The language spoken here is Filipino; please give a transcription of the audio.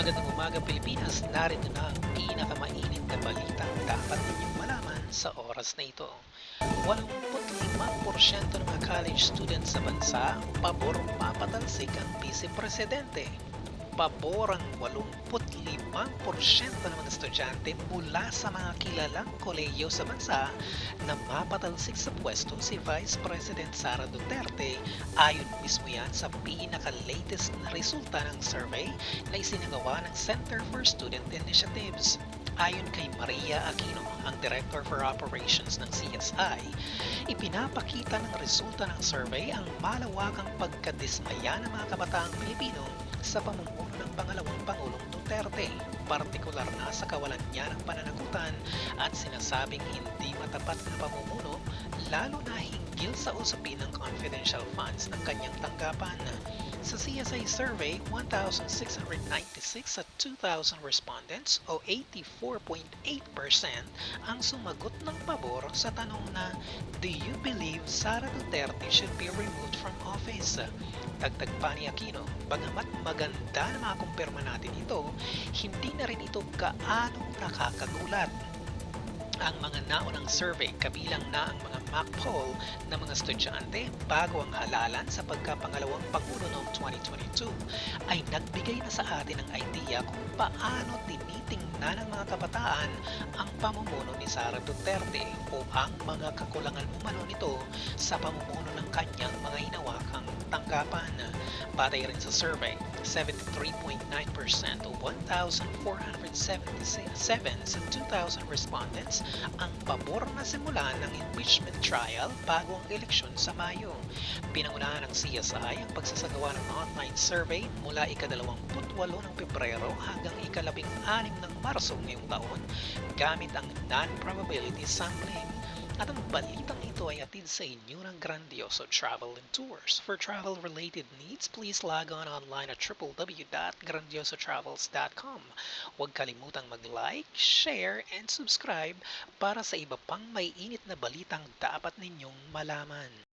Magandang umaga Pilipinas, narito na ang pinakamainit na balitang dapat ninyong malaman sa oras na ito. 85% ng mga college students sa bansa pabor mapatalsik ang Vice Presidente. Pabor ang 85% ng mga estudyante mula sa mga kilalang kolehiyo sa bansa na mapatalsik sa pwesto si Vice President Sara Duterte ayon mismo yan sa pinaka-latest na resulta ng survey na isinagawa ng Center for Student Initiatives. Ayon kay Maria Aquino, ang Director for Operations ng CSI, ipinapakita ng resulta ng survey ang malawakang pagkadismaya ng mga kabataang Pilipino sa pamumuno ng pangalawang Pangulong Duterte, partikular na sa kawalan niya ng pananagutan at sinasabing hindi matapat na pamumuno lalo na hinggil sa usapin ng confidential funds ng kanyang tanggapan. Sa CSI survey, 1,696 at 2,000 respondents o 84.8% ang sumagot ng pabor sa tanong na Do you believe Sara Duterte should be removed from office? Dagdag pa ni Aquino, bagamat maganda na makumpirma natin ito, hindi na rin ito gaano nakakagulat ang mga naunang survey kabilang na ang mga mock poll ng mga estudyante bago ang halalan sa pagkapangalawang Pangulo noong 2022 ay nagbigay na sa atin ng idea kung paano tinitingnan ng mga kabataan ang pamumuno ni Sara Duterte o ang mga kakulangan umano nito sa pamumuno ng kanyang mga hinawakang tanggapan. Batay rin sa survey, 73.9% o 1,477 sa 2,000 respondents ang pabor na simulan ng impeachment trial bago ang eleksyon sa Mayo. Pinangunahan ng CSI ang pagsasagawa ng online survey mula ika-28 ng Pebrero hanggang ika-16 ng Marso ngayong taon gamit ang non-probability sampling. At ang balitang ito ay atid sa inyo ng Grandioso Travel and Tours. For travel-related needs, please log on online at www.grandiosotravels.com. Huwag kalimutang mag-like, share, and subscribe para sa iba pang may init na balitang dapat ninyong malaman.